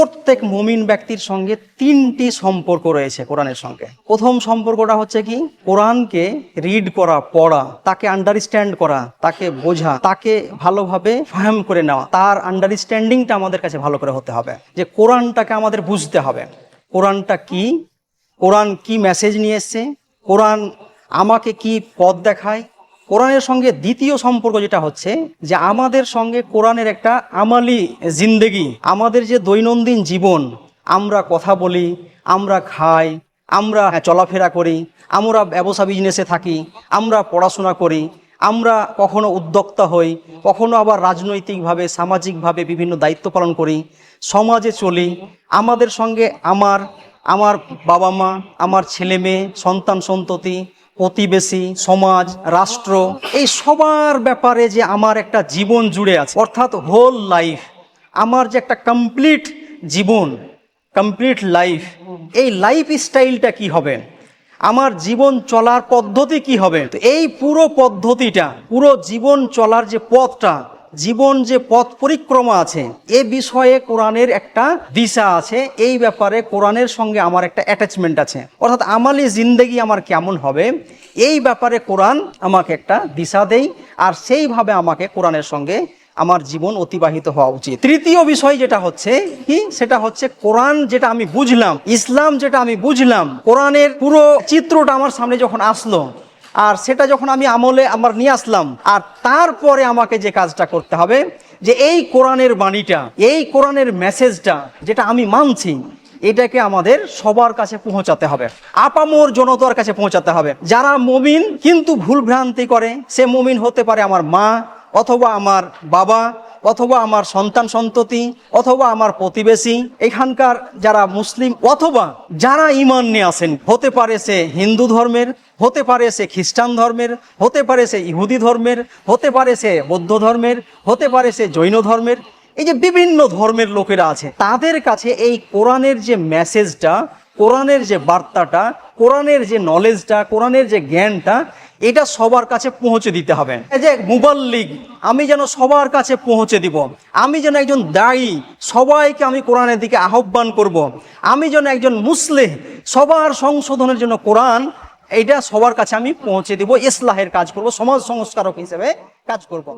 প্রত্যেক মুমিন ব্যক্তির সঙ্গে তিনটি সম্পর্ক রয়েছে কোরআনের সঙ্গে। প্রথম সম্পর্কটা হচ্ছে কি? কোরআনকে রিড করা, পড়া, তাকে আন্ডারস্ট্যান্ড করা, তাকে বোঝা, তাকে ভালোভাবে ফাহাম করে নেওয়া। তার আন্ডারস্ট্যান্ডিংটা আমাদের কাছে ভালো করে হতে হবে। যে কোরআনটাকে আমাদের বুঝতে হবে। কোরআনটা কি? কোরআন কি মেসেজ নিয়ে এসছে? কোরআন আমাকে কি পথ দেখায়? কোরআনের সঙ্গে দ্বিতীয় সম্পর্ক যেটা হচ্ছে যে আমাদের সঙ্গে কোরআনের একটা আমালি জিন্দেগি। আমাদের যে দৈনন্দিন জীবন, আমরা কথা বলি, আমরা খাই, আমরা চলাফেরা করি, আমরা ব্যবসা বিজনেসে থাকি, আমরা পড়াশোনা করি, আমরা কখনো উদ্যোক্তা হই, কখনো আবার রাজনৈতিকভাবে, সামাজিকভাবে বিভিন্ন দায়িত্ব পালন করি, সমাজে চলি, আমাদের সঙ্গে আমার আমার বাবা মা, আমার ছেলে মেয়ে, সন্তান সন্ততি প্রতিবেশী, সমাজ, রাষ্ট্র, এই সবার ব্যাপারে যে আমার একটা জীবন জুড়ে আছে, অর্থাৎ হোল লাইফ আমার যে একটা কমপ্লিট জীবন কমপ্লিট লাইফ এই লাইফ স্টাইলটা কি হবে? আমার জীবন চলার পদ্ধতি কি হবে? এই পুরো পদ্ধতিটা, পুরো জীবন চলার যে পথটা জীবন যে পথ পরিক্রমা আছে, এ বিষয়ে কোরআনের একটা দিশা আছে, এই ব্যাপারে কোরআনের সঙ্গে আমার একটা অ্যাটাচমেন্ট আছে। অর্থাৎ আমালি জিন্দেগি আমার কেমন হবে, এই ব্যাপারে কোরআন আমাকে একটা দিশা দেই, আর সেইভাবে আমাকে কোরআনের সঙ্গে আমার জীবন অতিবাহিত হওয়া উচিত। তৃতীয় বিষয় যেটা হচ্ছে কি, সেটা হচ্ছে কোরআন যেটা আমি বুঝলাম, ইসলাম যেটা আমি বুঝলাম, কোরআনের পুরো চিত্রটা আমার সামনে যখন আসলো আর সেটা যখন আমি আমলে আমার নিয়ে আসলাম, আর তারপরে আমাকে যে কাজটা করতে হবে, যে এই কোরআনের বাণীটা, এই কোরআনের মেসেজটা যেটা আমি মানছি, এটাকে আমাদের সবার কাছে পৌঁছাতে হবে, আপামোর জনতার কাছে পৌঁছাতে হবে। যারা মমিন কিন্তু ভুল ভ্রান্তি করে, সে মমিন হতে পারে আমার মা অথবা আমার বাবা, অথবা আমার সন্তান সন্ততি, অথবা আমার প্রতিবেশী, এখানকার যারা মুসলিম, অথবা যারা ইমান নিয়ে আসেন হতে পারে সে হিন্দু ধর্মের, হতে পারে সে খ্রিস্টান ধর্মের, হতে পারে সে ইহুদি ধর্মের, হতে পারে সে বৌদ্ধ ধর্মের, হতে পারে সে জৈন ধর্মের, এই যে বিভিন্ন ধর্মের লোকেরা আছে, তাদের কাছে এই কোরআনের যে মেসেজটা কোরআনের যে বার্তাটা, কোরআনের যে নলেজটা কোরআনের যে জ্ঞানটা এটা সবার কাছে পৌঁছে দিতে হবে এই যে মুবাল্লিগ আমি যেন সবার কাছে পৌঁছে দিব আমি যেন একজন দায়ী, সবাইকে আমি কোরআনের দিকে আহ্বান করব। আমি যেন একজন মুসলিম, সবার সংশোধনের জন্য কোরআন, এইটা সবার কাছে আমি পৌঁছে দিব, ইসলাহের কাজ করব, সমাজ সংস্কারক হিসেবে কাজ করব।